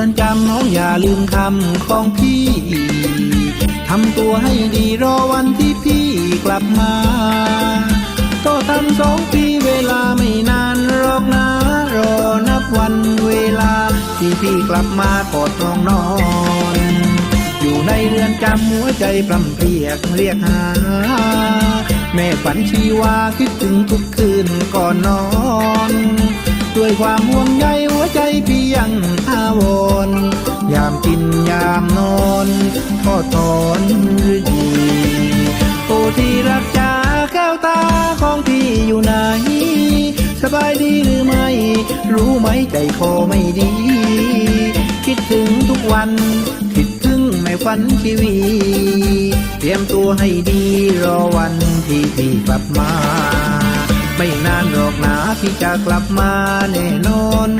อนจำน้องอย่าลืมคำของพี่ ทำตัวให้ดีรอวันที่พี่กลับมา ก็ทำสองปีเวลาไม่นานหรอกนะ รอนับวันเวลา ที่พี่กลับมากอดน้องนอน อยู่ในเรือนจำหัวใจพร่ำเพรียกเรียกหา แม่ฝันชีวาคิดถึงทุกคืนก่อนนอน ด้วยความห่วงใยหัวใจพี่ยังอาวรณ์ยาม กินยามนอนทอถอนหรือดีโอที่รักจ๋าแก้วตาของพี่อยู่ไหน สบายดีหรือไม่ รู้ไหมใจคอไม่ดี คิดถึงทุกวัน คิดถึงไม่ฝันชีวี เตรียมตัวให้ดีรอวันที่พี่กลับมา ไม่นานหรอกนะที่จะกลับมาแน่นอน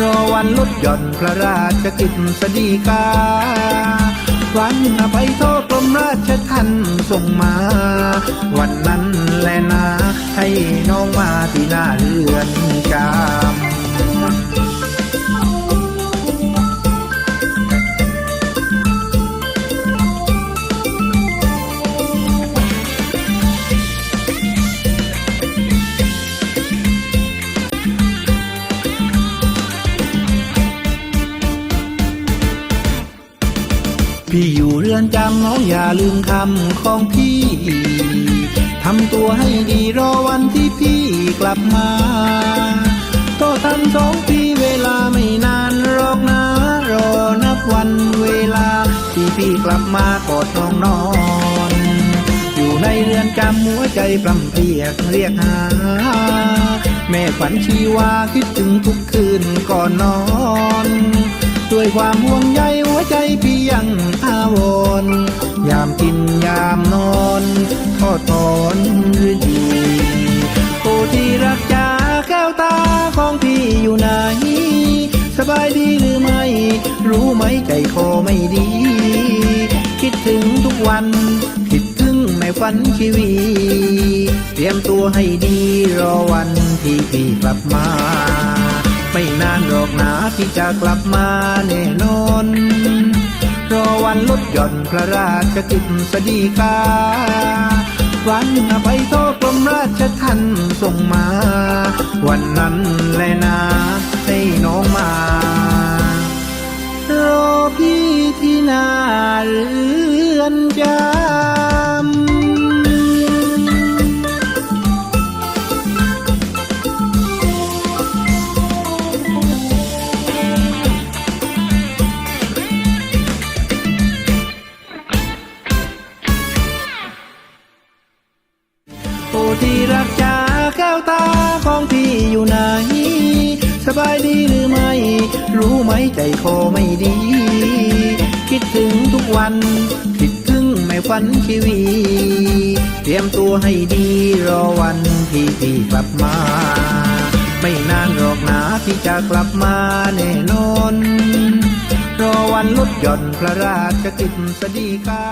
รอวันลดหย่อนพระราชกิจสดีกา วันอภัยโทษกรมราชทันส่งมา วันนั้นแหละนะให้น้องมาที่หน้าเรือนจา พี่อยู่เรือนจำน้องอย่าลืมคำของพี่ ทำตัวให้ดีรอวันที่พี่กลับมาก็ทำสองปีเวลาไม่นานรอกนะรอนับวันเวลา ที่พี่กลับมากอดน้องนอน อยู่ในเรือนจำหัวใจพร่ำเพียกเรียกหา แม่ฝันชีวาคิดถึงทุกคืนก่อนนอน ด้วยความห่วง อดถอนหรือดีโอ้ที่รักจ๋าแก้วตาของพี่อยู่ไหน สบายดีหรือไม่ รู้ไหมใจคอไม่ดี คิดถึงทุกวัน คิดถึงไม่ฝันชีวี เตรียมตัวให้ดีรอวันที่พี่กลับมา ไม่นานหรอกนะที่จะกลับมาแน่นอนรอวันลดหย่อนพระราชกิจสดีกา วันอภัยโทษกรมราชทันส่งมา วันนั้นแลยนะให้น้องมารอพี่ที่นาเรือนจำ ที่รักจ๋าแก้วตาของพี่อยู่ไหน สบายดีหรือไม่ รู้ไหมใจคอไม่ดี คิดถึงทุกวัน คิดถึงไม่ฝันชีวี เตรียมตัวให้ดีรอวันที่พี่กลับมา ไม่นานหรอกนะที่จะกลับมาแน่นอน รอวันลดหย่อนพระราชกิจสดีกา